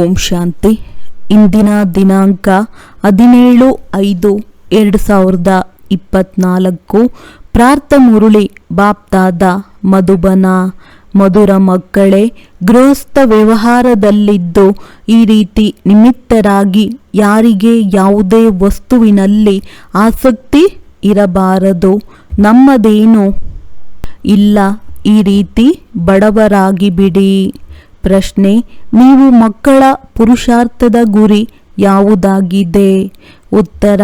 ಓಂ ಶಾಂತಿ. ಇಂದಿನ ದಿನಾಂಕ ಹದಿನೇಳು ಐದು ಎರಡು ಸಾವಿರದ ಇಪ್ಪತ್ನಾಲ್ಕು. ಪ್ರಾರ್ಥ ಮುರುಳಿ ಬಾಪ್ತಾದ ಮಧುಬನ. ಮಧುರ ಮಕ್ಕಳೇ, ಗೃಹಸ್ಥ ವ್ಯವಹಾರದಲ್ಲಿದ್ದು ಈ ರೀತಿ ನಿಮಿತ್ತರಾಗಿ ಯಾರಿಗೆ ಯಾವುದೇ ವಸ್ತುವಿನಲ್ಲಿ ಆಸಕ್ತಿ ಇರಬಾರದು. ನಮ್ಮದೇನು ಇಲ್ಲ. ಈ ರೀತಿ ಬಡವರಾಗಿ ಬಿಡಿ ಪ್ರಶ್ನೆ, ನೀವು ಮಕ್ಕಳ ಪುರುಷಾರ್ಥದ ಗುರಿ ಯಾವುದಾಗಿದೆ? ಉತ್ತರ,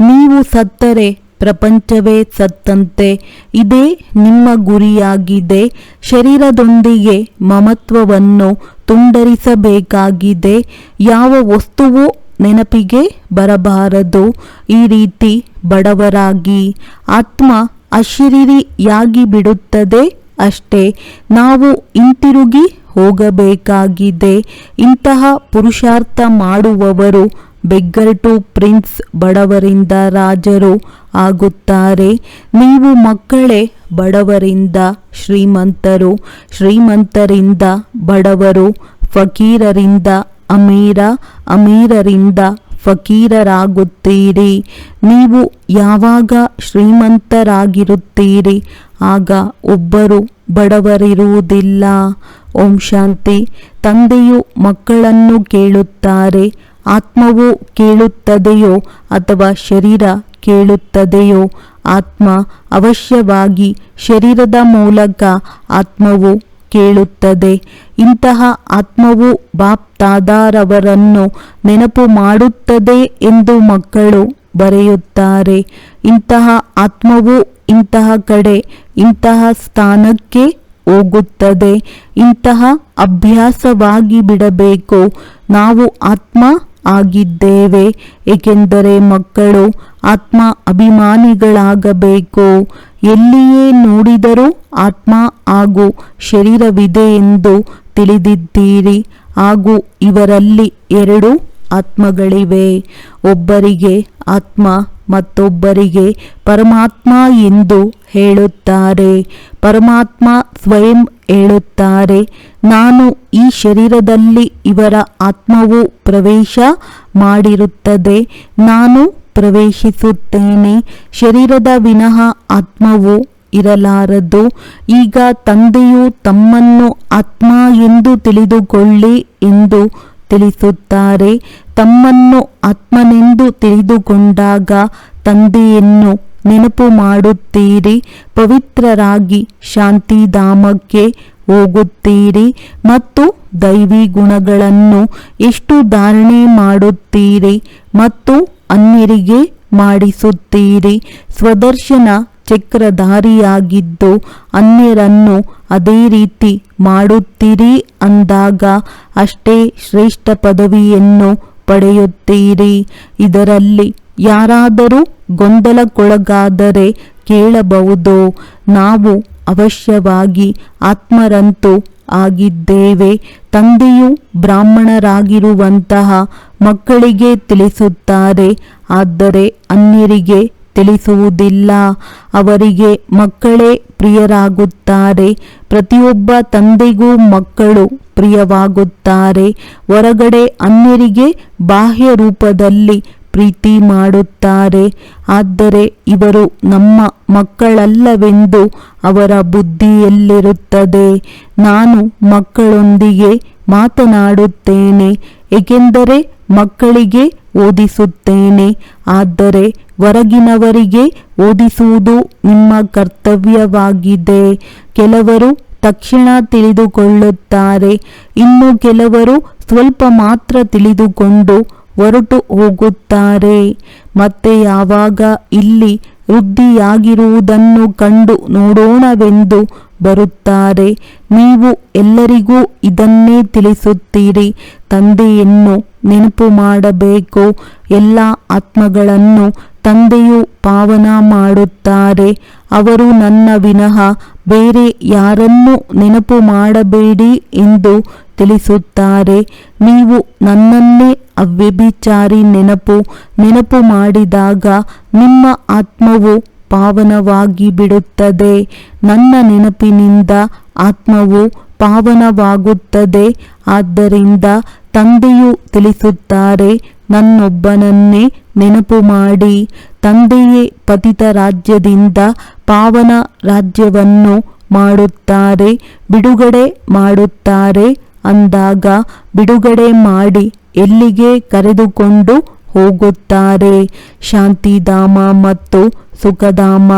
ನೀವು ಸತ್ತರೆ, ಪ್ರಪಂಚವೇ ಸತ್ತಂತೆ, ಇದೇ ನಿಮ್ಮ ಗುರಿಯಾಗಿದೆ, ಶರೀರದೊಂದಿಗೆ ಮಮತ್ವವನ್ನು ತುಂಡರಿಸಬೇಕಾಗಿದೆ, ಯಾವ ವಸ್ತುವು ನೆನಪಿಗೆ ಬರಬಾರದು, ಈ ರೀತಿ ಬಡವರಾಗಿ, ಆತ್ಮ ಅಶರೀರಿಯಾಗಿ ಬಿಡುತ್ತದೆ ಅಷ್ಟೇ, ನಾವು ಹಿಂತಿರುಗಿ ಹೋಗಬೇಕಾಗಿದೆ. ಇಂತಹ ಪುರುಷಾರ್ಥ ಮಾಡುವವರು ಬೆಗ್ಗರ್ಟು ಪ್ರಿನ್ಸ್ ಬಡವರಿಂದ ರಾಜರು ಆಗುತ್ತಾರೆ. ನೀವು ಮಕ್ಕಳೇ ಬಡವರಿಂದ ಶ್ರೀಮಂತರು, ಶ್ರೀಮಂತರಿಂದ ಬಡವರು, ಫಕೀರರಿಂದ ಅಮೀರ, ಅಮೀರರಿಂದ ಫಕೀರರಾಗುತ್ತೀರಿ. ನೀವು ಯಾವಾಗ ಶ್ರೀಮಂತರಾಗಿರುತ್ತೀರಿ, ಆಗ ಒಬ್ಬರು ಬಡವರಿರುವುದಿಲ್ಲ. ಓಂ ಶಾಂತಿ. ತಂದೆಯು ಮಕ್ಕಳನ್ನು ಕೇಳುತ್ತಾರೆ, ಆತ್ಮವು ಕೇಳುತ್ತದೆಯೋ ಅಥವಾ ಶರೀರ ಕೇಳುತ್ತದೆಯೋ, ಆತ್ಮ ಅವಶ್ಯವಾಗಿ ಶರೀರದ ಮೂಲಕ ಆತ್ಮವು ಕೇಳುತ್ತದೆ. ಇಂತಹ ಆತ್ಮವು ಬಾಪ್ತಾದಾರವರನ್ನು ನೆನಪು ಮಾಡುತ್ತದೆ ಎಂದು ಮಕ್ಕಳು ಬರೆಯುತ್ತಾರೆ. ಇಂತಹ ಆತ್ಮವು ಇಂತಹ ಕಡೆ, ಇಂತಹ ಸ್ಥಾನಕ್ಕೆ ಹೋಗುತ್ತದೆ. ಇಂತಹ ಅಭ್ಯಾಸವಾಗಿ ಬಿಡಬೇಕು. ನಾವು ಆತ್ಮ ಆಗಿದ್ದೇವೆ, ಏಕೆಂದರೆ ಮಕ್ಕಳು ಆತ್ಮ ಅಭಿಮಾನಿಗಳಾಗಬೇಕು. ಎಲ್ಲಿಯೇ ನೋಡಿದರೂ ಆತ್ಮ ಹಾಗೂ ಶರೀರವಿದೆ ಎಂದು ತಿಳಿದಿದ್ದೀರಿ. ಹಾಗೂ ಇವರಲ್ಲಿ ಎರಡು ಆತ್ಮಗಳಿವೆ. ಒಬ್ಬರಿಗೆ ಆತ್ಮ, ಮತ್ತೊಬ್ಬರಿಗೆ ಪರಮಾತ್ಮ ಎಂದು ಹೇಳುತ್ತಾರೆ. ಪರಮಾತ್ಮ ಸ್ವಯಂ ಹೇಳುತ್ತಾರೆ. ನಾನು ಈ ಶರೀರದಲ್ಲಿ ಇವರ ಆತ್ಮವು ಪ್ರವೇಶ ಮಾಡಿರುತ್ತದೆ. ನಾನು ಪ್ರವೇಶಿಸುತ್ತೇನೆ. ಶರೀರದ ವಿನಃ ಆತ್ಮವು ಇರಲಾರದು. ಈಗ ತಂದೆಯು ತಮ್ಮನ್ನು ಆತ್ಮ ಎಂದು ತಿಳಿದುಕೊಳ್ಳಿ ಎಂದು ತಿಳಿಸುತ್ತಾರೆ. ತಮ್ಮನ್ನು ಆತ್ಮನೆಂದು ತಿಳಿದುಕೊಂಡಾಗ ತಂದೆಯನ್ನು ನೆನಪು ಮಾಡುತ್ತೀರಿ. ಪವಿತ್ರರಾಗಿ ಶಾಂತಿಧಾಮಕ್ಕೆ ಹೋಗುತ್ತೀರಿ ಮತ್ತು ದೈವಿ ಗುಣಗಳನ್ನು ಎಷ್ಟು ಧಾರಣೆ ಮಾಡುತ್ತೀರಿ ಮತ್ತು ಅನ್ಯರಿಗೆ ಮಾಡಿಸುತ್ತೀರಿ. ಸ್ವದರ್ಶನ ಚಕ್ರಧಾರಿಯಾಗಿದ್ದು ಅನ್ಯರನ್ನು ಅದೇ ರೀತಿ ಮಾಡುತ್ತೀರಿ ಅಂದಾಗ ಅಷ್ಟೇ ಶ್ರೇಷ್ಠ ಪದವಿಯನ್ನು ಪಡೆಯುತ್ತೀರಿ. ಇದರಲ್ಲಿ ಯಾರಾದರೂ ಗೊಂದಲಕ್ಕೊಳಗಾದರೆ ಕೇಳಬಹುದು. ನಾವು ಅವಶ್ಯವಾಗಿ ಆತ್ಮರಂತೂ ಆಗಿದ್ದೇವೆ. ತಂದೆಯು ಬ್ರಾಹ್ಮಣರಾಗಿರುವಂತಹ ಮಕ್ಕಳಿಗೆ ತಿಳಿಸುತ್ತಾರೆ. ಆದರೆ ಅನ್ಯರಿಗೆ ತಿಳಿಸುವುದಿಲ್ಲ. ಅವರಿಗೆ ಮಕ್ಕಳೇ ಪ್ರಿಯರಾಗುತ್ತಾರೆ. ಪ್ರತಿಯೊಬ್ಬ ತಂದೆಗೂ ಮಕ್ಕಳು ಪ್ರಿಯವಾಗುತ್ತಾರೆ. ಹೊರಗಡೆ ಅನ್ಯರಿಗೆ ಬಾಹ್ಯ ರೂಪದಲ್ಲಿ ಪ್ರೀತಿ ಮಾಡುತ್ತಾರೆ. ಆದರೆ ಇವರು ನಮ್ಮ ಮಕ್ಕಳಲ್ಲವೆಂದು ಅವರ ಬುದ್ಧಿಯಲ್ಲಿರುತ್ತದೆ. ನಾನು ಮಕ್ಕಳೊಂದಿಗೆ ಮಾತನಾಡುತ್ತೇನೆ, ಏಕೆಂದರೆ ಮಕ್ಕಳಿಗೆ ಓದಿಸುತ್ತೇನೆ. ಆದರೆ ಹೊರಗಿನವರಿಗೆ ಓದಿಸುವುದು ನಿಮ್ಮ ಕರ್ತವ್ಯವಾಗಿದೆ. ಕೆಲವರು ತಕ್ಷಣ ತಿಳಿದುಕೊಳ್ಳುತ್ತಾರೆ. ಇನ್ನು ಕೆಲವರು ಸ್ವಲ್ಪ ಮಾತ್ರ ತಿಳಿದುಕೊಂಡು ಹೊರಟು ಹೋಗುತ್ತಾರೆ. ಮತ್ತೆ ಯಾವಾಗ ಇಲ್ಲಿ ವೃದ್ಧಿಯಾಗಿರುವುದನ್ನು ಕಂಡು ನೋಡೋಣವೆಂದು ಬರುತ್ತಾರೆ. ನೀವು ಎಲ್ಲರಿಗೂ ಇದನ್ನೇ ತಿಳಿಸುತ್ತೀರಿ. ತಂದೆಯನ್ನು ನೆನಪು ಮಾಡಬೇಕು. ಎಲ್ಲ ಆತ್ಮಗಳನ್ನು ತಂದೆಯು ಪಾವನ ಮಾಡುತ್ತಾರೆ. ಅವರು ನನ್ನ ವಿನಃ ಬೇರೆ ಯಾರನ್ನೂ ನೆನಪು ಮಾಡಬೇಡಿ ಎಂದು ತಿಳಿಸುತ್ತಾರೆ. ನೀವು ನನ್ನನ್ನೇ ಅವ್ಯಭಿಚಾರಿ ನೆನಪು ನೆನಪು ಮಾಡಿದಾಗ ನಿಮ್ಮ ಆತ್ಮವು ಪಾವನವಾಗಿ ಬಿಡುತ್ತದೆ. ನನ್ನ ನೆನಪಿನಿಂದ ಆತ್ಮವು ಪಾವನವಾಗುತ್ತದೆ. ಆದ್ದರಿಂದ ತಂದೆಯು ತಿಳಿಸುತ್ತಾರೆ, ನನ್ನೊಬ್ಬನನ್ನೇ ನೆನಪು ಮಾಡಿ. ತಂದೆಯೇ ಪತಿತ ರಾಜ್ಯದಿಂದ ಪಾವನ ರಾಜ್ಯವನ್ನು ಮಾಡುತ್ತಾರೆ, ಬಿಡುಗಡೆ ಮಾಡುತ್ತಾರೆ. ಅಂದಾಗ ಬಿಡುಗಡೆ ಮಾಡಿ ಎಲ್ಲಿಗೆ ಕರೆದುಕೊಂಡು ಹೋಗುತ್ತಾರೆ. ಶಾಂತಿಧಾಮ ಮತ್ತು ಸುಖಧಾಮ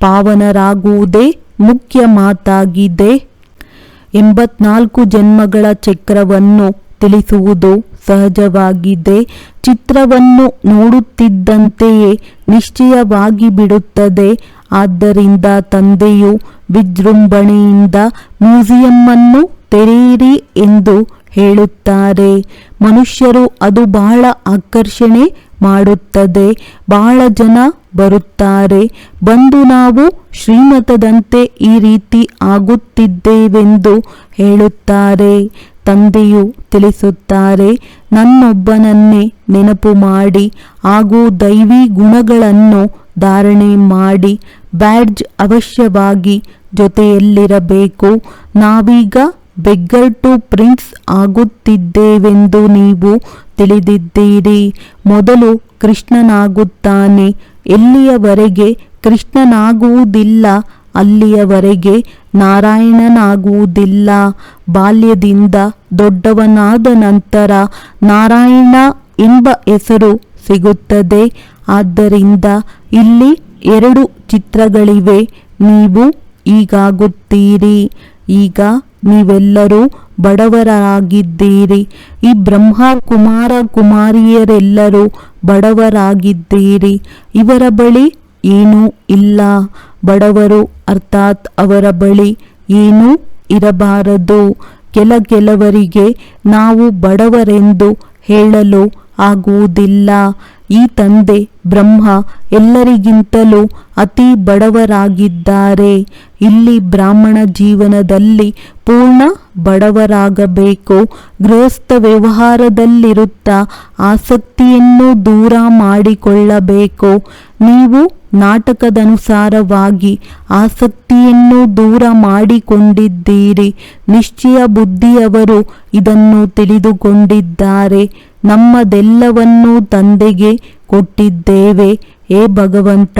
ಪಾವನರಾಗುವುದೇ ಮುಖ್ಯ ಮಾತಾಗಿದೆ. ಎಂಬತ್ನಾಲ್ಕು ಜನ್ಮಗಳ ಚಕ್ರವನ್ನು ತಿಳಿಸುವುದು ಸಹಜವಾಗಿದೆ. ಚಿತ್ರವನ್ನು ನೋಡುತ್ತಿದ್ದಂತೆಯೇ ನಿಶ್ಚಯವಾಗಿ ಬಿಡುತ್ತದೆ. ಆದ್ದರಿಂದ ತಂದೆಯು ವಿಜೃಂಭಣೆಯಿಂದ ಮ್ಯೂಸಿಯಂ ತೆರೆಯಿರಿ ಎಂದು ಹೇಳುತ್ತಾರೆ. ಮನುಷ್ಯರು ಅದು ಬಹಳ ಆಕರ್ಷಣೆ ಮಾಡುತ್ತದೆ. ಬಹಳ ಜನ ಬರುತ್ತಾರೆ. ಬಂದು ನಾವು ಶ್ರೀಮತದಂತೆ ಈ ರೀತಿ ಆಗುತ್ತಿದ್ದೇವೆಂದು ಹೇಳುತ್ತಾರೆ. ತಂದೆಯು ತಿಳಿಸುತ್ತಾರೆ, ನನ್ನೊಬ್ಬನನ್ನೇ ನೆನಪು ಮಾಡಿ, ಹಾಗೂ ದೈವಿ ಗುಣಗಳನ್ನು ಧಾರಣೆ ಮಾಡಿ, ಬ್ಯಾಡ್ಜ್ ಅವಶ್ಯವಾಗಿ ಜೊತೆಯಲ್ಲಿರಬೇಕು. ನಾವೀಗ ಬೆಗ್ಗರ್ ಟು ಪ್ರಿನ್ಸ್ ಆಗುತ್ತಿದ್ದೇವೆಂದು ನೀವು ತಿಳಿದಿದ್ದೀರಿ. ಮೊದಲು ಕೃಷ್ಣನಾಗುತ್ತಾನೆ, ಎಲ್ಲಿಯವರೆಗೆ? ಕೃಷ್ಣನಾಗುವುದಿಲ್ಲ, ಅಲ್ಲಿಯವರೆಗೆ ನಾರಾಯಣನಾಗುವುದಿಲ್ಲ. ಬಾಲ್ಯದಿಂದ ದೊಡ್ಡವನಾದ ನಂತರ ನಾರಾಯಣ ಎಂಬ ಹೆಸರು ಸಿಗುತ್ತದೆ. ಆದ್ದರಿಂದ ಇಲ್ಲಿ ಎರಡು ಚಿತ್ರಗಳಿವೆ. ನೀವು ಈಗಾಗುತ್ತೀರಿ ಈಗ ನೀವೆಲ್ಲರೂ ಬಡವರಾಗಿದ್ದೀರಿ. ಈ ಬ್ರಹ್ಮ ಕುಮಾರ ಕುಮಾರಿಯರೆಲ್ಲರೂ ಬಡವರಾಗಿದ್ದೀರಿ. ಇವರ ಬಳಿ ಏನೂ ಇಲ್ಲ. ಬಡವರು ಅರ್ಥಾತ್ ಅವರ ಬಳಿ ಏನೂ ಇರಬಾರದು. ಕೆಲ ಕೆಲವರಿಗೆ ನಾವು ಬಡವರೆಂದು ಹೇಳಲು ಆಗುವುದಿಲ್ಲ. ಈ ತಂದೆ ಬ್ರಹ್ಮ ಎಲ್ಲರಿಗಿಂತಲೂ ಅತಿ ಬಡವರಾಗಿದ್ದಾರೆ. ಇಲ್ಲಿ ಬ್ರಾಹ್ಮಣ ಜೀವನದಲ್ಲಿ ಪೂರ್ಣ ಬಡವರಾಗಬೇಕು. ಗೃಹಸ್ಥ ವ್ಯವಹಾರದಲ್ಲಿರುತ್ತಾ ಆಸಕ್ತಿಯನ್ನು ದೂರ ಮಾಡಿಕೊಳ್ಳಬೇಕು. ನೀವು ನಾಟಕದನುಸಾರವಾಗಿ ಆಸಕ್ತಿಯನ್ನು ದೂರ ಮಾಡಿಕೊಂಡಿದ್ದೀರಿ. ನಿಶ್ಚಯ ಬುದ್ಧಿಯವರು ಇದನ್ನು ತಿಳಿದುಕೊಂಡಿದ್ದಾರೆ. ನಮ್ಮದೆಲ್ಲವನ್ನೂ ತಂದೆಗೆ ಕೊಟ್ಟಿದ್ದೇವೆ. ಏ ಭಗವಂತ,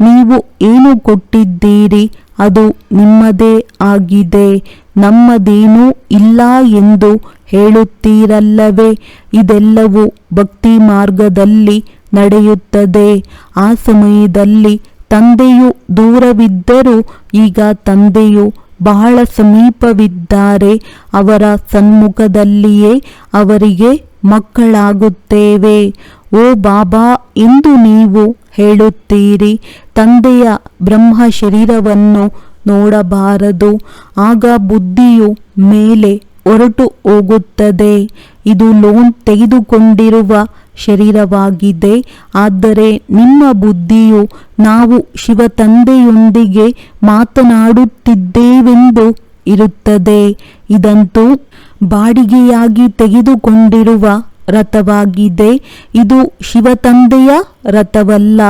ನೀವು ಏನು ಕೊಟ್ಟಿದ್ದೀರಿ? ಅದು ನಿಮ್ಮದೇ ಆಗಿದೆ. ನಮ್ಮದೇನೂ ಇಲ್ಲ ಎಂದು ಹೇಳುತ್ತೀರಲ್ಲವೇ? ಇದೆಲ್ಲವೂ ಭಕ್ತಿ ಮಾರ್ಗದಲ್ಲಿ ನಡೆಯುತ್ತದೆ. ಆ ಸಮಯದಲ್ಲಿ ತಂದೆಯು ದೂರವಿದ್ದರೂ ಈಗ ತಂದೆಯು ಬಹಳ ಸಮೀಪವಿದ್ದಾರೆ. ಅವರ ಸನ್ಮುಖದಲ್ಲಿಯೇ ಅವರಿಗೆ ಮಕ್ಕಳಾಗುತ್ತೇವೆ. ಓ ಬಾಬಾ ಎಂದು ನೀವು ಹೇಳುತ್ತೀರಿ, ತಂದೆಯ ಬ್ರಹ್ಮ ಶರೀರವನ್ನು ನೋಡಬಾರದು. ಆಗ ಬುದ್ಧಿಯು ಮೇಲೆ ಹೊರಟು ಹೋಗುತ್ತದೆ. ಇದು ಲೋನ್ ತೆಗೆದುಕೊಂಡಿರುವ ಶರೀರವಾಗಿದೆ. ಆದರೆ ನಿಮ್ಮ ಬುದ್ಧಿಯು ನಾವು ಶಿವ ತಂದೆಯೊಂದಿಗೆ ಮಾತನಾಡುತ್ತಿದ್ದೇವೆಂದು ಇರುತ್ತದೆ. ಇದಂತೂ ಬಾಡಿಗೆಯಾಗಿ ತೆಗೆದುಕೊಂಡಿರುವ ರಥವಾಗಿದೆ. ಇದು ಶಿವತಂದೆಯ ರಥವಲ್ಲ,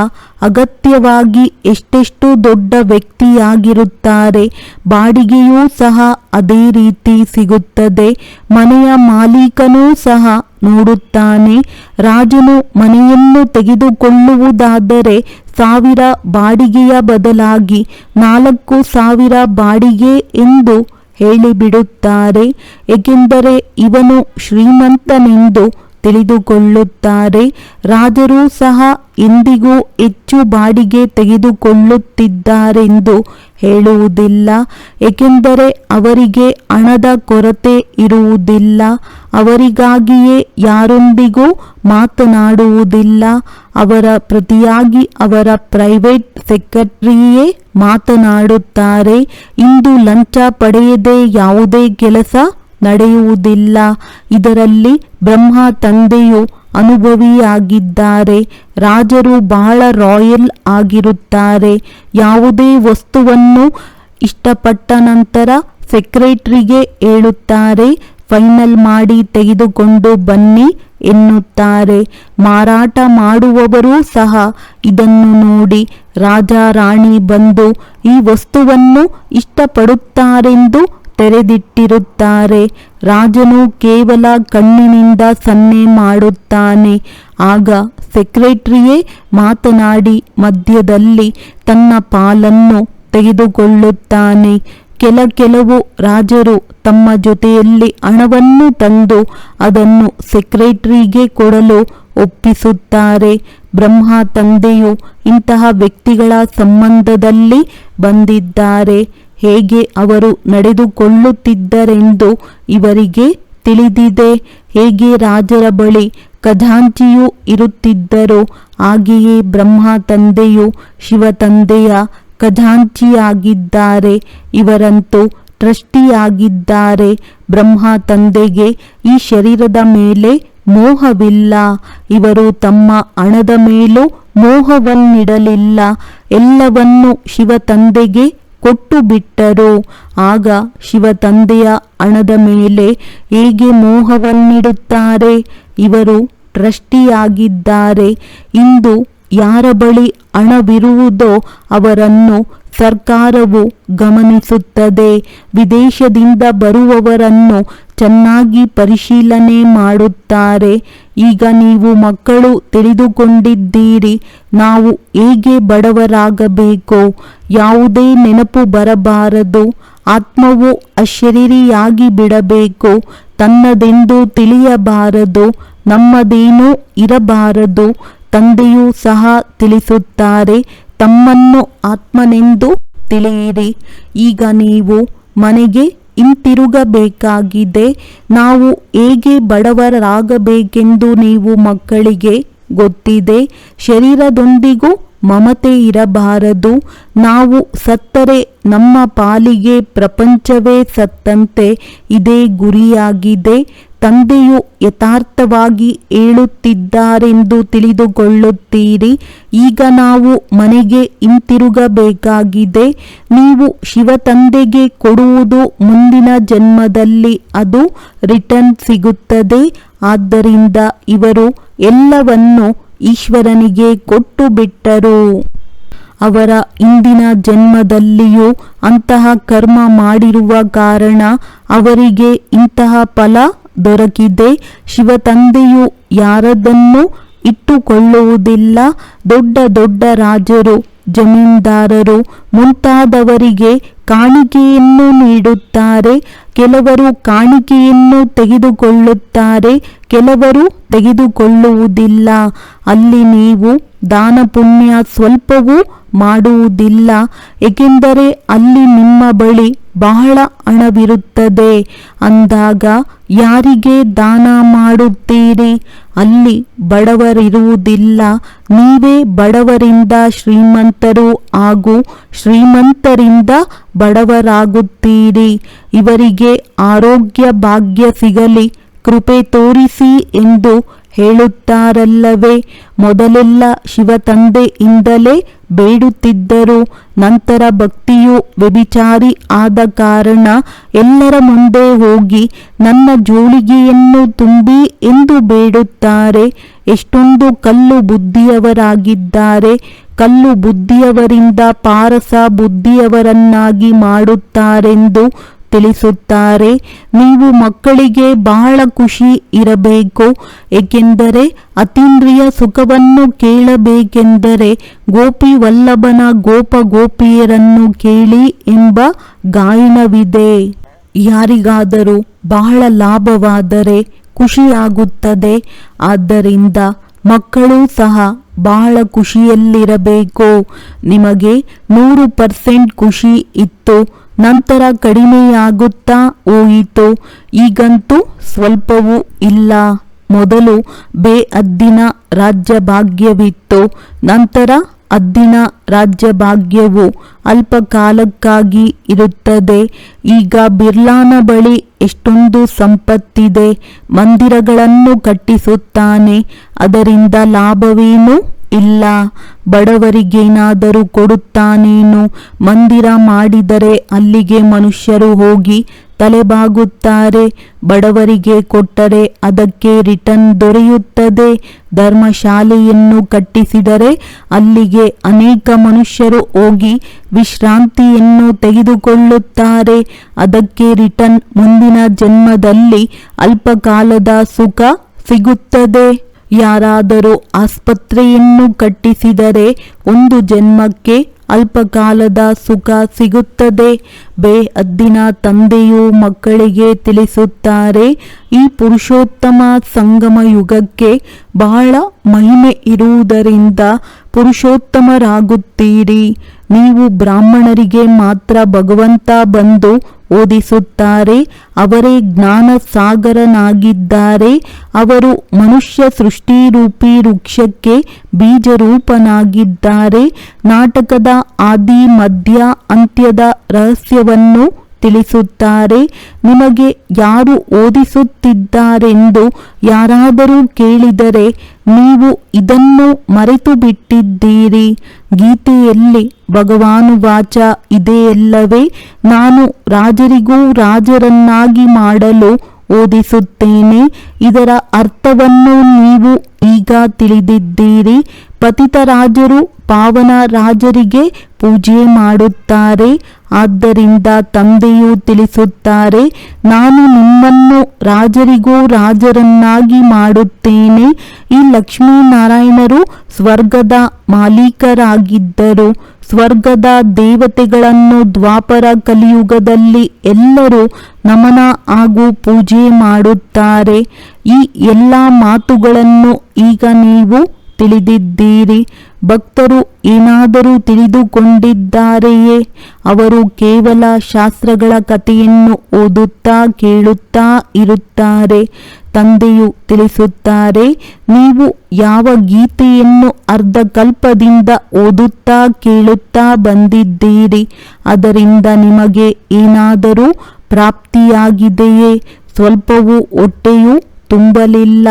ಅಗತ್ಯವಾಗಿ ಎಷ್ಟೆಷ್ಟು ದೊಡ್ಡ ವ್ಯಕ್ತಿಯಾಗಿರುತ್ತಾರೆ. ಬಾಡಿಗೆಯೂ ಸಹ ಅದೇ ರೀತಿ ಸಿಗುತ್ತದೆ. ಮನೆಯ ಮಾಲೀಕನೂ ಸಹ ನೋಡುತ್ತಾನೆ. ರಾಜನು ಮನೆಯನ್ನು ತೆಗೆದುಕೊಳ್ಳುವುದಾದರೆ ಸಾವಿರ ಬಾಡಿಗೆಯ ಬದಲಾಗಿ ನಾಲ್ಕು ಸಾವಿರ ಬಾಡಿಗೆ ಎಂದು ಹೇಳಿಬಿಡುತ್ತಾರೆ ಏಕೆಂದರೆ ಇವನು ಶ್ರೀಮಂತನೆಂದು ತಿಳಿದುಕೊಳ್ಳುತ್ತಾರೆ. ರಾಜರೂ ಸಹ ಎಂದಿಗೂ ಹೆಚ್ಚು ಬಾಡಿಗೆ ತೆಗೆದುಕೊಳ್ಳುತ್ತಿದ್ದಾರೆಂದು ಹೇಳುವುದಿಲ್ಲ, ಏಕೆಂದರೆ ಅವರಿಗೆ ಹಣದ ಕೊರತೆ ಇರುವುದಿಲ್ಲ, ಅವರಿಗಾಗಿಯೇ ಯಾರೊಂದಿಗೂ ಮಾತನಾಡುವುದಿಲ್ಲ, ಅವರ ಪ್ರತಿಯಾಗಿ ಅವರ ಪ್ರೈವೇಟ್ ಸೆಕ್ರೆಟರಿಯೇ ಮಾತನಾಡುತ್ತಾರೆ, ಇಂದು ಲಂಚ ಪಡೆಯದೆ ಯಾವುದೇ ಕೆಲಸ ನಡೆಯುವುದಿಲ್ಲ, ಇದರಲ್ಲಿ ಬ್ರಹ್ಮ ತಂದೆಯು ಅನುಭವಿಯಾಗಿದ್ದಾರೆ. ರಾಜರು ಬಹಳ ರಾಯಲ್ ಆಗಿರುತ್ತಾರೆ. ಯಾವುದೇ ವಸ್ತುವನ್ನು ಇಷ್ಟಪಟ್ಟ ನಂತರ ಸೆಕ್ರೆಟರಿಗೆ ಹೇಳುತ್ತಾರೆ, ಫೈನಲ್ ಮಾಡಿ ತೆಗೆದುಕೊಂಡು ಬನ್ನಿ ಎನ್ನುತ್ತಾರೆ. ಮಾರಾಟ ಮಾಡುವವರೂ ಸಹ ಇದನ್ನು ನೋಡಿ ರಾಜ ರಾಣಿ ಬಂದು ಈ ವಸ್ತುವನ್ನು ಇಷ್ಟಪಡುತ್ತಾರೆಂದು ತೆರೆದಿಟ್ಟಿರುತ್ತಾರೆ. ರಾಜನು ಕೇವಲ ಕಣ್ಣಿನಿಂದ ಸನ್ನೆ ಮಾಡುತ್ತಾನೆ. ಆಗ ಸೆಕ್ರೆಟರಿಯೇ ಮಾತನಾಡಿ, ಮಧ್ಯದಲ್ಲಿ ತನ್ನ ಪಾಲನ್ನು ತೆಗೆದುಕೊಳ್ಳುತ್ತಾನೆ. ಕೆಲ ಕೆಲವು ರಾಜರು ತಮ್ಮ ಜೊತೆಯಲ್ಲಿ ಹಣವನ್ನು ತಂದು ಅದನ್ನು ಸೆಕ್ರೆಟರಿಗೆ ಕೊಡಲು ಒಪ್ಪಿಸುತ್ತಾರೆ. ಬ್ರಹ್ಮ ತಂದೆಯು ಇಂತಹ ವ್ಯಕ್ತಿಗಳ ಸಂಬಂಧದಲ್ಲಿ ಬಂದಿದ್ದಾರೆ. ಹೇಗೆ ಅವರು ನಡೆದುಕೊಳ್ಳುತ್ತಿದ್ದರೆಂದು ಇವರಿಗೆ ತಿಳಿದಿದೆ. ಹೇಗೆ ರಾಜರ ಬಳಿ ಖಜಾಂಚಿಯೂ ಇರುತ್ತಿದ್ದರೋ ಹಾಗೆಯೇ ಬ್ರಹ್ಮ ತಂದೆಯು ಶಿವ ತಂದೆಯ ಖಜಾಂಚಿಯಾಗಿದ್ದಾರೆ. ಇವರಂತೂ ಟ್ರಸ್ಟಿಯಾಗಿದ್ದಾರೆ. ಬ್ರಹ್ಮ ತಂದೆಗೆ ಈ ಶರೀರದ ಮೇಲೆ ಮೋಹವಿಲ್ಲ. ಇವರು ತಮ್ಮ ಹಣದ ಮೇಲೂ ಮೋಹವನ್ನಿಡಲಿಲ್ಲ. ಎಲ್ಲವನ್ನು ಶಿವ ತಂದೆಗೆ ಕೊಟ್ಟು ಬಿಟ್ಟರು ಆಗ ಶಿವ ತಂದೆಯ ಹಣದ ಮೇಲೆ ಹೇಗೆ ಮೋಹವನ್ನಿಡುತ್ತಾರೆ? ಇವರು ಟ್ರಸ್ಟಿಯಾಗಿದ್ದಾರೆ. ಇಂದು ಯಾರ ಬಳಿ ಹಣವಿರುವುದೋ ಅವರನ್ನು ಸರ್ಕಾರವು ಗಮನಿಸುತ್ತದೆ. ವಿದೇಶದಿಂದ ಬರುವವರನ್ನು ಚೆನ್ನಾಗಿ ಪರಿಶೀಲನೆ ಮಾಡುತ್ತಾರೆ. ಈಗ ನೀವು ಮಕ್ಕಳು ತಿಳಿದುಕೊಂಡಿದ್ದೀರಿ. ನಾವು ಹೇಗೆ ಬಡವರಾಗಬೇಕು? ಯಾವುದೇ ನೆನಪು ಬರಬಾರದು. ಆತ್ಮವು ಅಶರೀರಿಯಾಗಿ ಬಿಡಬೇಕು. ತನ್ನದೆಂದು ತಿಳಿಯಬಾರದು. ನಮ್ಮದೇನೂ ಇರಬಾರದು. ತಂದೆಯೂ ಸಹ ತಿಳಿಸುತ್ತಾರೆ. ತಮ್ಮನ್ನು ಆತ್ಮನೆಂದು ತಿಳಿಯಿರಿ. ಈಗ ನೀವು ಮನೆಗೆ ಹಿಂತಿರುಗಬೇಕಾಗಿದೆ. ನಾವು ಹೇಗೆ ಬಡವರಾಗಬೇಕೆಂದು ನೀವು ಮಕ್ಕಳಿಗೆ ಗೊತ್ತಿದೆ. ಶರೀರದೊಂದಿಗೂ ಮಮತೆ ಇರಬಾರದು. ನಾವು ಸತ್ತರೆ ನಮ್ಮ ಪಾಲಿಗೆ ಪ್ರಪಂಚವೇ ಸತ್ತಂತೆ. ಇದೇ ಗುರಿಯಾಗಿದೆ. ತಂದೆಯು ಯಥಾರ್ಥವಾಗಿ ಹೇಳುತ್ತಿದ್ದಾರೆಂದು ತಿಳಿದುಕೊಳ್ಳುತ್ತೀರಿ. ಈಗ ನಾವು ಮನೆಗೆ ಹಿಂತಿರುಗಬೇಕಾಗಿದೆ. ನೀವು ಶಿವ ತಂದೆಗೆ ಕೊಡುವುದು ಮುಂದಿನ ಜನ್ಮದಲ್ಲಿ ಅದು ರಿಟರ್ನ್ ಸಿಗುತ್ತದೆ. ಆದ್ದರಿಂದ ಇವರು ಎಲ್ಲವನ್ನು ಈಶ್ವರನಿಗೆ ಕೊಟ್ಟು ಬಿಟ್ಟರು ಅವರ ಇಂದಿನ ಜನ್ಮದಲ್ಲಿಯೂ ಅಂತಹ ಕರ್ಮ ಮಾಡಿರುವ ಕಾರಣ ಅವರಿಗೆ ಇಂತಹ ಫಲ ದೊರಕಿದೆ. ಶಿವ ತಂದೆಯು ಯಾರದನ್ನು ಇಟ್ಟುಕೊಳ್ಳುವುದಿಲ್ಲ. ದೊಡ್ಡ ದೊಡ್ಡ ರಾಜರು, ಜಮೀನ್ದಾರರು ಮುಂತಾದವರಿಗೆ ಕಾಣಿಕೆಯನ್ನು ನೀಡುತ್ತಾರೆ. ಕೆಲವರು ಕಾಣಿಕೆಯನ್ನು ತೆಗೆದುಕೊಳ್ಳುತ್ತಾರೆ. ಕೆಲವರು ತೆಗೆದುಕೊಳ್ಳುವುದಿಲ್ಲ. ಅಲ್ಲಿ ನೀವು ದಾನ ಪುಣ್ಯ ಸ್ವಲ್ಪವೂ ಮಾಡುವುದಿಲ್ಲ. ಏಕೆಂದರೆ ಅಲ್ಲಿ ನಿಮ್ಮ ಬಳಿ ಬಹಳ ಹಣವಿರುತ್ತದೆ ಅಂದಾಗ ಯಾರಿಗೆ ದಾನ ಮಾಡುತ್ತೀರಿ? ಅಲ್ಲಿ ಬಡವರಿರುವುದಿಲ್ಲ. ನೀವೇ ಬಡವರಿಂದ ಶ್ರೀಮಂತರು ಹಾಗೂ ಶ್ರೀಮಂತರಿಂದ ಬಡವರಾಗುತ್ತೀರಿ. ಇವರಿಗೆ ಆರೋಗ್ಯ ಭಾಗ್ಯ ಸಿಗಲಿ, ಕೃಪೆ ತೋರಿಸಿ ಎಂದು ಹೇಳುತ್ತಾರಲ್ಲವೇ? ಮೊದಲೆಲ್ಲ ಶಿವ ತಂದೆಯಿಂದಲೇ ಬೇಡುತ್ತಿದ್ದರು. ನಂತರ ಭಕ್ತಿಯು ವ್ಯಭಿಚಾರಿ ಆದ ಕಾರಣ ಎಲ್ಲರ ಮುಂದೆ ಹೋಗಿ, ನನ್ನ ಜೋಳಿಗೆಯನ್ನು ತುಂಬಿ ಎಂದು ಬೇಡುತ್ತಾರೆ. ಎಷ್ಟೊಂದು ಕಲ್ಲು ಬುದ್ಧಿಯವರಾಗಿದ್ದಾರೆ. ಕಲ್ಲು ಬುದ್ಧಿಯವರಿಂದ ಪಾರಸ ಬುದ್ಧಿಯವರನ್ನಾಗಿ ಮಾಡುತ್ತಾರೆಂದು ತಿಳಿಸುತ್ತಾರೆ. ನೀವು ಮಕ್ಕಳಿಗೆ ಬಹಳ ಖುಷಿ ಇರಬೇಕು. ಏಕೆಂದರೆ ಅತೀಂದ್ರಿಯ ಸುಖವನ್ನು ಕೇಳಬೇಕೆಂದರೆ ಗೋಪಿ ವಲ್ಲಭನ ಗೋಪ ಗೋಪಿಯರನ್ನು ಕೇಳಿ ಎಂಬ ಗಾಯನವಿದೆ. ಯಾರಿಗಾದರೂ ಬಹಳ ಲಾಭವಾದರೆ ಖುಷಿಯಾಗುತ್ತದೆ. ಆದ್ದರಿಂದ ಮಕ್ಕಳು ಸಹ ಬಹಳ ಖುಷಿಯಲ್ಲಿರಬೇಕು. ನಿಮಗೆ ನೂರು ಪರ್ಸೆಂಟ್ ಖುಷಿ ಇತ್ತು. ನಂತರ ಕಡಿಮೆಯಾಗುತ್ತಾ ಹೋಯಿತು. ಈಗಂತೂ ಸ್ವಲ್ಪವೂ ಇಲ್ಲ. ಮೊದಲು ಬೇ ಅದ್ದಿನ ರಾಜ್ಯಭಾಗ್ಯವಿತ್ತು. ನಂತರ ಅದ್ದಿನ ರಾಜ್ಯಭಾಗ್ಯವು ಅಲ್ಪಕಾಲಕ್ಕಾಗಿ ಅಲ್ಪ ಕಾಲಕ್ಕಾಗಿ ಇರುತ್ತದೆ. ಈಗ ಬಿರ್ಲಾನ ಬಳಿ ಎಷ್ಟೊಂದು ಸಂಪತ್ತಿದೆ. ಮಂದಿರಗಳನ್ನು ಕಟ್ಟಿಸುತ್ತಾನೆ. ಅದರಿಂದ ಲಾಭವೇನೂ? ಇಲ್ಲ. ಬಡವರಿಗೇನಾದರೂ ಕೊಡುತ್ತಾನೇನು? ಮಂದಿರ ಮಾಡಿದರೆ ಅಲ್ಲಿಗೆ ಮನುಷ್ಯರು ಹೋಗಿ ತಲೆಬಾಗುತ್ತಾರೆ. ಬಡವರಿಗೆ ಕೊಟ್ಟರೆ ಅದಕ್ಕೆ ರಿಟರ್ನ್ ದೊರೆಯುತ್ತದೆ. ಧರ್ಮಶಾಲೆಯನ್ನು ಕಟ್ಟಿಸಿದರೆ ಅಲ್ಲಿಗೆ ಅನೇಕ ಮನುಷ್ಯರು ಹೋಗಿ ವಿಶ್ರಾಂತಿಯನ್ನು ತೆಗೆದುಕೊಳ್ಳುತ್ತಾರೆ. ಅದಕ್ಕೆ ರಿಟರ್ನ್ ಮುಂದಿನ ಜನ್ಮದಲ್ಲಿ ಅಲ್ಪಕಾಲದ ಸುಖ ಸಿಗುತ್ತದೆ. ಯಾರಾದರೂ ಆಸ್ಪತ್ರೆಯನ್ನು ಕಟ್ಟಿಸಿದರೆ ಒಂದು ಜನ್ಮಕ್ಕೆ ಅಲ್ಪಕಾಲದ ಸುಖ ಸಿಗುತ್ತದೆ. ಬೇ ಅದ್ದಿನ ತಂದೆಯು ಮಕ್ಕಳಿಗೆ ತಿಳಿಸುತ್ತಾರೆ, ಈ ಪುರುಷೋತ್ತಮ ಸಂಗಮ ಯುಗಕ್ಕೆ ಬಹಳ ಮಹಿಮೆ ಇರುವುದರಿಂದ ಪುರುಷೋತ್ತಮರಾಗುತ್ತೀರಿ. ನೀವು ಬ್ರಾಹ್ಮಣರಿಗೆ ಮಾತ್ರ ಭಗವಂತ ಬಂದು ಓದಿಸುತ್ತಾರೆ. ಅವರೇ ಜ್ಞಾನ ಸಾಗರನಾಗಿದ್ದಾರೆ ಅವರು ಮನುಷ್ಯ ಸೃಷ್ಟಿರೂಪಿ ವೃಕ್ಷಕ್ಕೆ ಬೀಜರೂಪನಾಗಿದ್ದಾರೆ. ನಾಟಕದ ಆದಿ ಮಧ್ಯ ಅಂತ್ಯದ ರಹಸ್ಯವನ್ನು ತಿಳಿಸುತ್ತಾರೆ. ನಿಮಗೆ ಯಾರು ಓದಿಸುತ್ತಿದ್ದಾರೆಂದು ಯಾರಾದರೂ ಕೇಳಿದರೆ ನೀವು ಇದನ್ನು ಮರೆತು ಬಿಟ್ಟಿದ್ದೀರಿ ಗೀತೆಯಲ್ಲಿ ಭಗವಾನುವಾಚ ಇದೆಯಲ್ಲವೇ? ನಾನು ರಾಜರಿಗೂ ರಾಜರನ್ನಾಗಿ ಮಾಡಲು ಓದಿಸುತ್ತೇನೆ. ಇದರ ಅರ್ಥವನ್ನು ನೀವು ಈಗ ತಿಳಿದಿದ್ದೀರಿ. ಪತಿತ ರಾಜರು ಪಾವನ ರಾಜರಿಗೆ ಪೂಜೆ ಮಾಡುತ್ತಾರೆ. ಆದ್ದರಿಂದ ತಂದೆಯು ತಿಳಿಸುತ್ತಾರೆ, ನಾನು ನಿಮ್ಮನ್ನು ರಾಜರಿಗೂ ರಾಜರನ್ನಾಗಿ ಮಾಡುತ್ತೇನೆ. ಈ ಲಕ್ಷ್ಮೀನಾರಾಯಣರು ಸ್ವರ್ಗದ ಮಾಲೀಕರಾಗಿದ್ದರು. ಸ್ವರ್ಗದ ದೇವತೆಗಳನ್ನು ದ್ವಾಪರ ಕಲಿಯುಗದಲ್ಲಿ ಎಲ್ಲರೂ ನಮನ ಹಾಗೂ ಪೂಜೆ ಮಾಡುತ್ತಾರೆ. ಈ ಎಲ್ಲ ಮಾತುಗಳನ್ನು ಈಗ ನೀವು ತಿಳಿದಿದ್ದೀರಿ. ಭಕ್ತರು ಏನಾದರೂ ತಿಳಿದುಕೊಂಡಿದ್ದಾರೆಯೇ? ಅವರು ಕೇವಲ ಶಾಸ್ತ್ರಗಳ ಕಥೆಯನ್ನು ಓದುತ್ತಾ ಕೇಳುತ್ತಾ ಇರುತ್ತಾರೆ, ತಂದೆಯು ತಿಳಿಸುತ್ತಾರೆ, ನೀವು ಯಾವ ಗೀತೆಯನ್ನು ಅರ್ಧಕಲ್ಪದಿಂದ ಓದುತ್ತಾ ಕೇಳುತ್ತಾ ಬಂದಿದ್ದೀರಿ, ಅದರಿಂದ ನಿಮಗೆ ಏನಾದರೂ ಪ್ರಾಪ್ತಿಯಾಗಿದೆಯೇ? ಸ್ವಲ್ಪವೂ ಹೊಟ್ಟೆಯು ತುಂಬಲಿಲ್ಲ,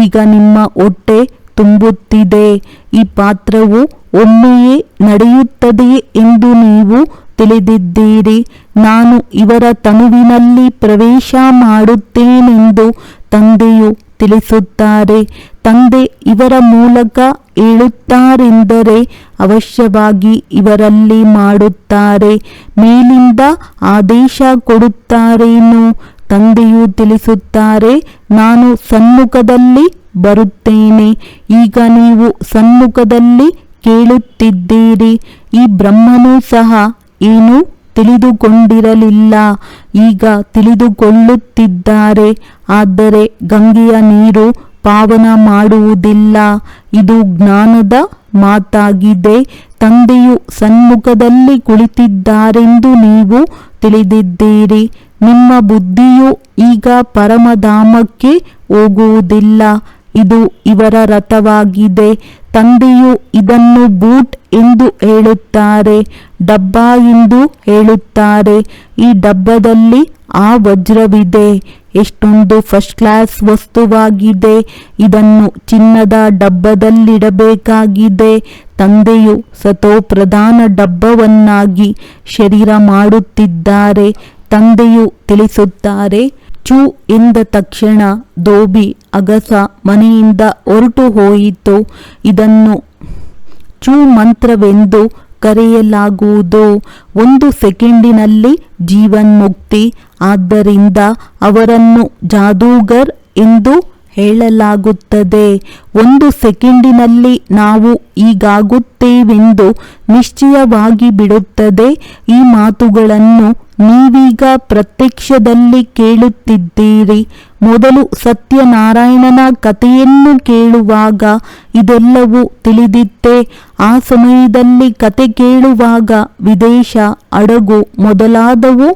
ಈಗ ನಿಮ್ಮ ಹೊಟ್ಟೆ ತುಂಬುತ್ತಿದೆ. ಈ ಪಾತ್ರವು ಒಮ್ಮೆಯೇ ನಡೆಯುತ್ತದೆಯೇ ಎಂದು ನೀವು ತಿಳಿದಿದ್ದೀರಿ. ನಾನು ಇವರ ತನುವಿನಲ್ಲಿ ಪ್ರವೇಶ ಮಾಡುತ್ತೇನೆಂದು ತಂದೆಯು ತಿಳಿಸುತ್ತಾರೆ. ತಂದೆ ಇವರ ಮೂಲಕ ಹೇಳುತ್ತಾರೆಂದರೆ ಅವಶ್ಯವಾಗಿ ಇವರಲ್ಲಿ ಮಾಡುತ್ತಾರೆ. ಮೇಲಿಂದ ಆದೇಶ ಕೊಡುತ್ತಾರೇನು? ತಂದೆಯು ತಿಳಿಸುತ್ತಾರೆ, ನಾನು ಸನ್ಮುಖದಲ್ಲಿ ಬರುತ್ತೇನೆ. ಈಗ ನೀವು ಸಮ್ಮುಖದಲ್ಲಿ ಕೇಳುತ್ತಿದ್ದೀರಿ. ಈ ಬ್ರಹ್ಮನೂ ಸಹ ಏನು ತಿಳಿದುಕೊಂಡಿರಲಿಲ್ಲ. ಈಗ ತಿಳಿದುಕೊಳ್ಳುತ್ತಿದ್ದಾರೆ. ಆದರೆ ಗಂಗೆಯ ನೀರು ಪಾವನ ಮಾಡುವುದಿಲ್ಲ. ಇದು ಜ್ಞಾನದ ಮಾತಾಗಿದೆ. ತಂದೆಯು ಸನ್ಮುಖದಲ್ಲಿ ಕುಳಿತಿದ್ದಾರೆಂದು ನೀವು ತಿಳಿದಿದ್ದೀರಿ. ನಿಮ್ಮ ಬುದ್ಧಿಯು ಈಗ ಪರಮಧಾಮಕ್ಕೆ ಹೋಗುವುದಿಲ್ಲ. ಇದು ಇವರ ರಥವಾಗಿದೆ. ತಂದೆಯು ಇದನ್ನು ಬೂಟ್ ಎಂದು ಹೇಳುತ್ತಾರೆ, ಡಬ್ಬ ಎಂದು ಹೇಳುತ್ತಾರೆ. ಈ ಡಬ್ಬದಲ್ಲಿ ಆ ವಜ್ರವಿದೆ. ಎಷ್ಟೊಂದು ಫಸ್ಟ್ ಕ್ಲಾಸ್ ವಸ್ತುವಾಗಿದೆ. ಇದನ್ನು ಚಿನ್ನದ ಡಬ್ಬದಲ್ಲಿಡಬೇಕಾಗಿದೆ. ತಂದೆಯು ಸತೋ ಪ್ರಧಾನ ಡಬ್ಬವನ್ನಾಗಿ ಶರೀರ ಮಾಡುತ್ತಿದ್ದಾರೆ. ತಂದೆಯು ತಿಳಿಸುತ್ತಾರೆ ಚೂ ಎಂದ ತಕ್ಷಣ ದೋಬಿ ಅಗಸ ಮನೆಯಿಂದ ಹೊರಟು ಹೋಯಿತು. ಇದನ್ನು ಚೂ ಮಂತ್ರವೆಂದು ಕರೆಯಲಾಗುವುದು. ಒಂದು ಸೆಕೆಂಡಿನಲ್ಲಿ ಜೀವನ್ಮುಕ್ತಿ ಆದ್ದರಿಂದ ಅವರನ್ನು ಜಾದೂಗರ್ ಎಂದು ಹೇಳಲಾಗುತ್ತದೆ. ಒಂದು ಸೆಕೆಂಡಿನಲ್ಲಿ ನಾವು ಈಗಾಗುತ್ತೇವೆಂದು ನಿಶ್ಚಯವಾಗಿ ಬಿಡುತ್ತದೆ. ಈ ಮಾತುಗಳನ್ನು ನೀವೀಗ ಪ್ರತ್ಯಕ್ಷದಲ್ಲಿ ಕೇಳುತ್ತಿದ್ದೀರಿ. ಮೊದಲು ಸತ್ಯನಾರಾಯಣನ ಕಥೆಯನ್ನು ಕೇಳುವಾಗ ಇದೆಲ್ಲವೂ ತಿಳಿದಿತ್ತೆ ಆ ಸಮಯದಲ್ಲಿ ಕತೆ ಕೇಳುವಾಗ ವಿದೇಶ ಅಡಗು ಮೊದಲಾದವು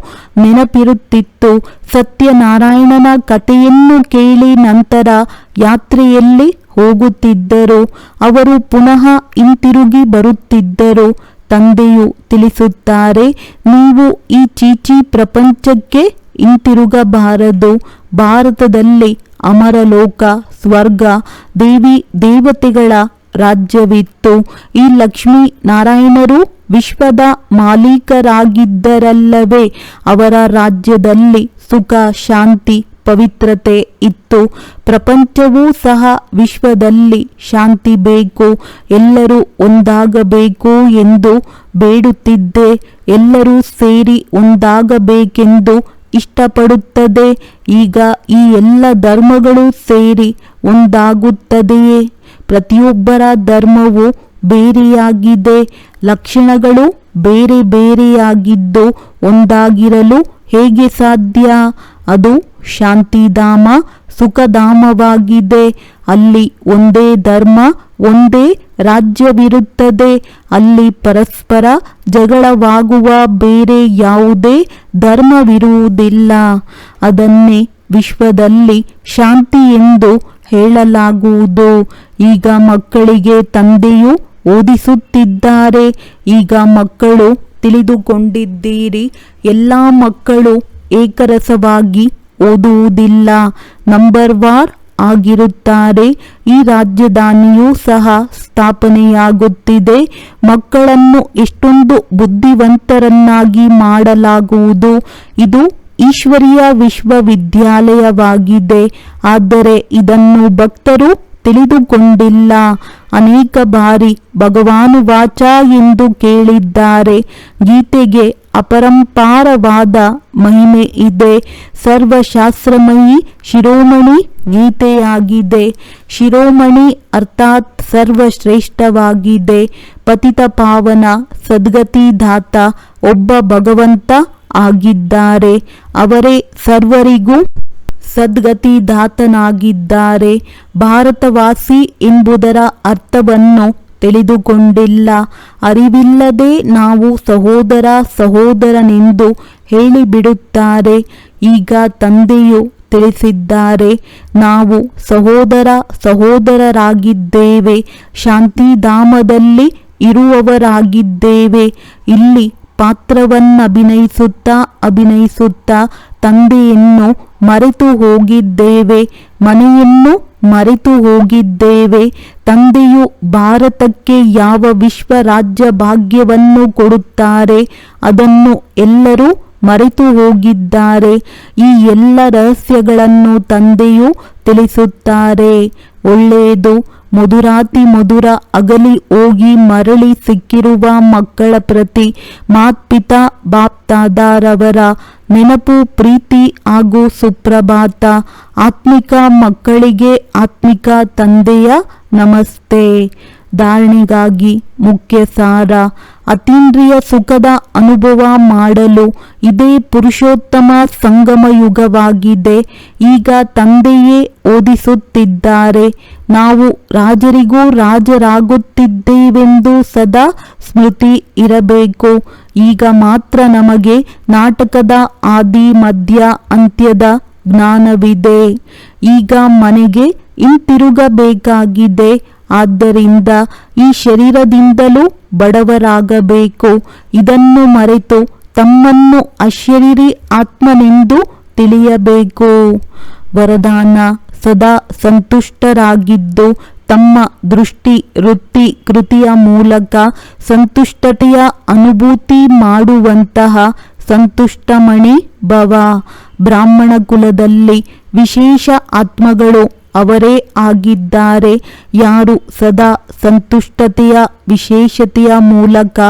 ನೆನಪಿರುತ್ತಿತ್ತು. ಸತ್ಯನಾರಾಯಣನ ಕಥೆಯನ್ನು ಕೇಳಿ ನಂತರ ಯಾತ್ರೆಯಲ್ಲಿ ಹೋಗುತ್ತಿದ್ದರು. ಅವರು ಪುನಃ ಹಿಂತಿರುಗಿ ಬರುತ್ತಿದ್ದರು. ತಂದೆಯು ತಿಳಿಸುತ್ತಾರೆ, ನೀವು ಈ ಚೀಚಿ ಪ್ರಪಂಚಕ್ಕೆ ಹಿಂತಿರುಗಬಾರದು. ಭಾರತದಲ್ಲಿ ಅಮರಲೋಕ, ಸ್ವರ್ಗ, ದೇವಿ ದೇವತೆಗಳ ರಾಜ್ಯವಿತ್ತು. ಈ ಲಕ್ಷ್ಮೀ ನಾರಾಯಣರು ವಿಶ್ವದ ಮಾಲೀಕರಾಗಿದ್ದರಲ್ಲವೇ, ಅವರ ರಾಜ್ಯದಲ್ಲಿ ಸುಖ, ಶಾಂತಿ ಪವಿತ್ರತೆ ಇತ್ತು. ಪ್ರಪಂಚವೂ ಸಹ ವಿಶ್ವದಲ್ಲಿ ಶಾಂತಿ ಬೇಕು, ಎಲ್ಲರೂ ಒಂದಾಗಬೇಕು ಎಂದು ಬೇಡುತ್ತಿದ್ದೆ. ಎಲ್ಲರೂ ಸೇರಿ ಒಂದಾಗಬೇಕೆಂದು ಇಷ್ಟಪಡುತ್ತದೆ. ಈಗ ಈ ಎಲ್ಲ ಧರ್ಮಗಳು ಸೇರಿ ಒಂದಾಗುತ್ತದೆಯೇ? ಪ್ರತಿಯೊಬ್ಬರ ಧರ್ಮವು ಬೇರೆಯಾಗಿದೆ. ಲಕ್ಷಣಗಳು ಬೇರೆ ಬೇರೆಯಾಗಿದ್ದು ಒಂದಾಗಿರಲು ಹೇಗೆ ಸಾಧ್ಯ? ಅದು ಶಾಂತಿಧಾಮ, ಸುಖಧಾಮವಾಗಿದೆ. ಅಲ್ಲಿ ಒಂದೇ ಧರ್ಮ, ಒಂದೇ ರಾಜ್ಯವಿರುತ್ತದೆ. ಅಲ್ಲಿ ಪರಸ್ಪರ ಜಗಳವಾಗುವ ಬೇರೆ ಯಾವುದೇ ಧರ್ಮವಿರುವುದಿಲ್ಲ. ಅದನ್ನೇ ವಿಶ್ವದಲ್ಲಿ ಶಾಂತಿ ಎಂದು ಹೇಳಲಾಗುವುದು. ಈಗ ಮಕ್ಕಳಿಗೆ ತಂದೆಯು ಓದಿಸುತ್ತಿದ್ದಾರೆ. ಈಗ ಮಕ್ಕಳು ತಿಳಿದುಕೊಂಡಿದ್ದೀರಿ. ಎಲ್ಲ ಮಕ್ಕಳು ಏಕರಸವಾಗಿ ಓದುವುದಿಲ್ಲ. ನಂಬರ್ ವಾರ್ ಆಗಿರುತ್ತಾರೆ. ಈ ರಾಜಧಾನಿಯೂ ಸಹ ಸ್ಥಾಪನೆಯಾಗುತ್ತಿದೆ. ಮಕ್ಕಳನ್ನು ಎಷ್ಟೊಂದು ಬುದ್ಧಿವಂತರನ್ನಾಗಿ ಮಾಡಲಾಗುವುದು. ಇದು ಈಶ್ವರೀಯ ವಿಶ್ವವಿದ್ಯಾಲಯವಾಗಿದೆ. ಆದರೆ ಇದನ್ನು ಭಕ್ತರು ತಿಳಿದುಕೊಂಡಿಲ್ಲ. ಅನೇಕ ಬಾರಿ ಭಗವಾನು ವಾಚ ಎಂದು ಕೇಳಿದ್ದಾರೆ. ಗೀತೆಗೆ ಅಪರಂಪಾರವಾದ ಮಹಿಮೆ ಇದೆ. ಸರ್ವಶಾಸ್ತ್ರಮಯಿ ಶಿರೋಮಣಿ ಗೀತೆಯಾಗಿದೆ. ಶಿರೋಮಣಿ ಅರ್ಥಾತ್ ಸರ್ವಶ್ರೇಷ್ಠವಾಗಿದೆ. ಪತಿತ ಪಾವನ ಸದ್ಗತಿದಾತ ಒಬ್ಬ ಭಗವಂತ ಆಗಿದ್ದಾರೆ. ಅವರೇ ಸರ್ವರಿಗೂ ಸದ್ಗತಿದಾತನಾಗಿದ್ದಾರೆ. ಭಾರತವಾಸಿ ಎಂಬುದರ ಅರ್ಥವನ್ನು ತಿಳಿದುಕೊಂಡಿಲ್ಲ. ಅರಿವಿಲ್ಲದೆ ನಾವು ಸಹೋದರ ಸಹೋದರನೆಂದು ಹೇಳಿಬಿಡುತ್ತಾರೆ. ಈಗ ತಂದೆಯು ತಿಳಿಸಿದ್ದಾರೆ, ನಾವು ಸಹೋದರ ಸಹೋದರರಾಗಿದ್ದೇವೆ, ಶಾಂತಿಧಾಮದಲ್ಲಿ ಇರುವವರಾಗಿದ್ದೇವೆ. ಇಲ್ಲಿ ಪಾತ್ರವನ್ನಭಿನಯಿಸುತ್ತಾ ಅಭಿನಯಿಸುತ್ತಾ ತಂದೆಯನ್ನು ಮರೆತು ಹೋಗಿದ್ದೇವೆ, ಮನೆಯನ್ನು ಮರೆತು ಹೋಗಿದ್ದೇವೆ. ತಂದೆಯು ಭಾರತಕ್ಕೆ ಯಾವ ವಿಶ್ವ ರಾಜ್ಯ ಭಾಗ್ಯವನ್ನು ಕೊಡುತ್ತಾರೆ, ಅದನ್ನು ಎಲ್ಲರೂ ಮರೆತು ಹೋಗಿದ್ದಾರೆ. ಈ ಎಲ್ಲ ರಹಸ್ಯಗಳನ್ನು ತಂದೆಯು ತಿಳಿಸುತ್ತಾರೆ. ಒಳ್ಳೆಯದು, ಮಧುರಾತಿ ಮಧುರ ಅಗಲಿ ಹೋಗಿ ಮರಳಿ ಸಿಕ್ಕಿರುವ ಮಕ್ಕಳ ಪ್ರತಿ ಮಾತ್ಪಿತಾ ಬಾಪ್ತಾದಾರವರ ನೆನಪು, ಪ್ರೀತಿ ಹಾಗೂ ಸುಪ್ರಭಾತ. ಆತ್ಮಿಕ ಮಕ್ಕಳಿಗೆ ಆತ್ಮಿಕ ತಂದೆಯ ನಮಸ್ತೆ. ಧಾರಣೆಗಾಗಿ ಮುಖ್ಯ ಸಾರ. ಅತೀಂದ್ರಿಯ ಸುಖದ ಅನುಭವ ಮಾಡಲು ಇದೇ ಪುರುಷೋತ್ತಮ ಸಂಗಮ ಯುಗವಾಗಿದೆ. ಈಗ ತಂದೆಯೇ ಓದಿಸುತ್ತಿದ್ದಾರೆ. ನಾವು ರಾಜರಿಗೂ ರಾಜರಾಗುತ್ತಿದ್ದೇವೆಂದು ಸದಾ ಸ್ಮೃತಿ ಇರಬೇಕು. ಈಗ ಮಾತ್ರ ನಮಗೆ ನಾಟಕದ ಆದಿ ಮಧ್ಯ ಅಂತ್ಯದ ಜ್ಞಾನವಿದೆ. ಈಗ ಮನೆಗೆ ಹಿಂತಿರುಗಬೇಕಾಗಿದೆ. ಆದ್ದರಿಂದ ಈ ಶರೀರದಿಂದಲೂ ಬಡವರಾಗಬೇಕು. ಇದನ್ನು ಮರೆತು ತಮ್ಮನ್ನು ಅಶರೀರಿ ಆತ್ಮನೆಂದು ತಿಳಿಯಬೇಕು. ವರದಾನ ಸದಾ ಸಂತುಷ್ಟರಾಗಿದ್ದು ತಮ್ಮ ದೃಷ್ಟಿ, ವೃತ್ತಿ, ಕೃತಿಯ ಮೂಲಕ ಸಂತುಷ್ಟತೆಯ ಅನುಭೂತಿ ಮಾಡುವಂತಹ ಸಂತುಷ್ಟಮಣಿ ಭವ. ಬ್ರಾಹ್ಮಣ ಕುಲದಲ್ಲಿ ವಿಶೇಷ ಆತ್ಮಗಳು ಅವರೇ ಆಗಿದ್ದಾರೆ. ಯಾರು ಸದಾ ಸಂತುಷ್ಟತೆಯ ವಿಶೇಷತೆಯ ಮೂಲಕ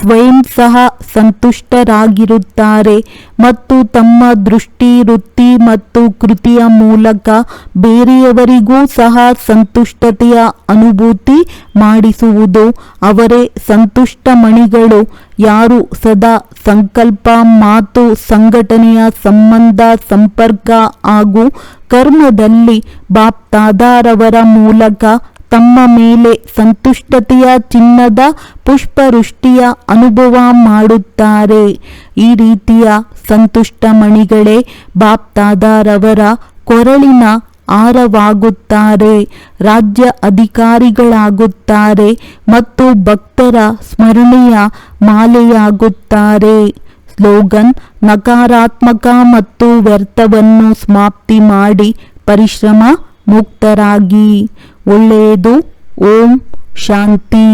ಸ್ವಯಂ ಸಹ ಸಂತುಷ್ಟರಾಗಿರುತ್ತಾರೆ ಮತ್ತು ತಮ್ಮ ದೃಷ್ಟಿ, ವೃತ್ತಿ ಮತ್ತು ಕೃತಿಯ ಮೂಲಕ ಬೇರೆಯವರಿಗೂ ಸಹ ಸಂತುಷ್ಟತೆಯ ಅನುಭೂತಿ ಮಾಡಿಸುವುದು. ಅವರೇ ಸಂತುಷ್ಟ ಮಣಿಗಳು. ಯಾರು ಸದಾ ಸಂಕಲ್ಪ, ಮಾತು, ಸಂಘಟನೆಯ ಸಂಬಂಧ, ಸಂಪರ್ಕ ಹಾಗೂ ಕರ್ಮದಲ್ಲಿ ಬಾಪ್ತಾದಾರವರ ಮೂಲಕ ತಮ್ಮ ಮೇಲೆ ಸಂತುಷ್ಟತೆಯ ಚಿನ್ನದ ಪುಷ್ಪವೃಷ್ಟಿಯ ಅನುಭವ ಮಾಡುತ್ತಾರೆ. ಈ ರೀತಿಯ ಸಂತುಷ್ಟ ಮಣಿಗಳೇ ಬಾಪ್ತಾದಾರವರ ಕೊರಳಿನ ಆರವಾಗುತ್ತಾರೆ ರಾಜ್ಯ ಅಧಿಕಾರಿಗಳಾಗುತ್ತಾರೆ ಮತ್ತು ಭಕ್ತರ ಸ್ಮರಣೆಯ ಮಾಲೆಯಾಗುತ್ತಾರೆ. ಸ್ಲೋಗನ್, ನಕಾರಾತ್ಮಕ ಮತ್ತು ವ್ಯರ್ಥವನ್ನು ಸಮಾಪ್ತಿ ಮಾಡಿ ಪರಿಶ್ರಮ ಮುಕ್ತರಾಗಿ. ಒಳ್ಳೆಯದು ಓಂ ಶಾಂತಿ